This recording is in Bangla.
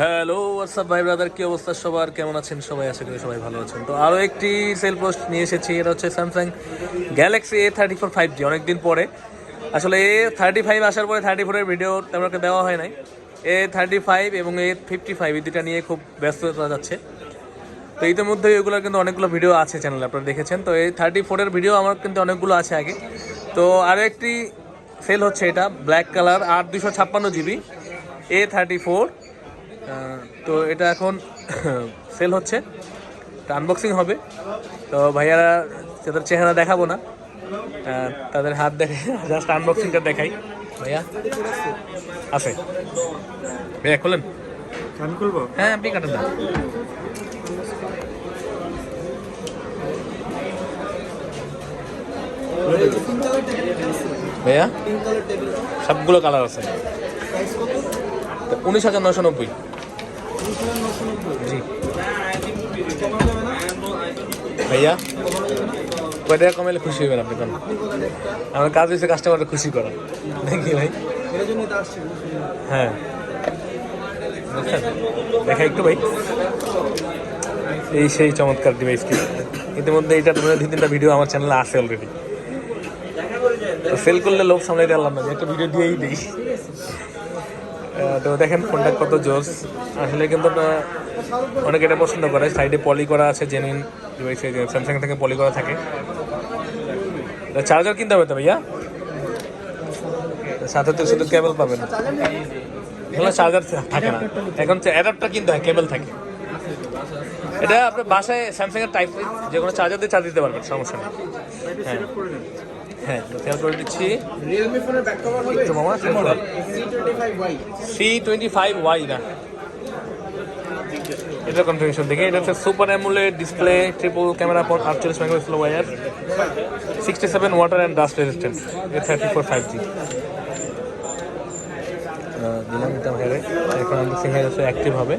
হ্যালো হোয়াটসঅ্যাপ ভাই ব্রাদার কি অবস্থা সবার? কেমন আছেন সবাই? আশা করি সবাই ভালো আছেন। তো আরও একটি সেল পোস্ট নিয়ে এসেছি। এটা হচ্ছে Samsung Galaxy A thirty four five G অনেকদিন পরে। আসলে এ থার্টি ফাইভ আসার পরে থার্টি ফোরের ভিডিও তেমন একটা দেওয়া হয় নাই। এ থার্টি ফাইভ এবং এ ফিফটি ফাইভ এই দুটা নিয়ে খুব ব্যস্ত করা যাচ্ছে। তো ইতিমধ্যে এগুলোর কিন্তু অনেকগুলো ভিডিও আছে চ্যানেলে আপনারা দেখেছেন। তো এই থার্টি ফোরের ভিডিও আমার কিন্তু অনেকগুলো আছে আগে। তো আরও একটি সেল হচ্ছে এটা ব্ল্যাক কালার আট দুশো ছাপ্পান্ন জিবি এ থার্টি ফোর তো এটা এখন সেল হচ্ছে। আনবক্সিং হবে। তো ভাইয়ারা তাদের চেহারা দেখাবো না। তাদের হাত দেখে জাস্ট আনবক্সিংটা দেখাই। ভাইয়া আছে। ভাইয়া খোলেন। হ্যাঁ আপনি কাটেন না। ভাইয়া সবগুলো কালার আছে। উনিশ হাজার নশো নব্বই। ভাইয়া, কয় টাকা কমাইলে খুশি হবেন আপনি কোন? আমার কাজ হয়েছে কাস্টমারকে খুশি করা। নাকি ভাই? হ্যাঁ। দেখা একটু ভাই। এই সেই চমৎকার ডিভাইসটি ইতিমধ্যে এটা তোমার দুই তিনটা ভিডিও আমার চ্যানেলে আছে অলরেডি তো সেল করলে লোক সামলাইতে পারলাম না একটা ভিডিও দিয়েই দিই। তো দেখেন ফোনটা কত জোস। আসলে কিন্তু অনেকে এটা পছন্দ করে। সাইডে পলি করা আছে জেনুইন স্যামসাং থেকে পলি করা থাকে। চার্জার কিনতে হবে তো ভাইয়া? সাথে তো শুধু কেবল পাবেন। চার্জার থাকে না। এখন অ্যাডাপ্টার কিনতে হয় কেবল থাকে। এটা আপনার বাসায় স্যামসাং এর টাইপ যে কোনো চার্জার দিয়ে চার্জ দিতে পারবেন সমস্যা নেই। হ্যাঁ। হ্যাঁ খেয়াল করে দিচ্ছি। রিয়েলমি ফোনের ব্যাক কভার হবে? মামা C25Y C twenty five Y না। এটা কনফিগারেশন দেখে এটা হচ্ছে super AMOLED display triple camera পর আটচল্লিশ megapixel war sixty seven water and dust resistance A thirty four five G দিলাম এটা হেরে এখন আনবক্সিং হয়ে যাচ্ছে অ্যাক্টিভ হবে.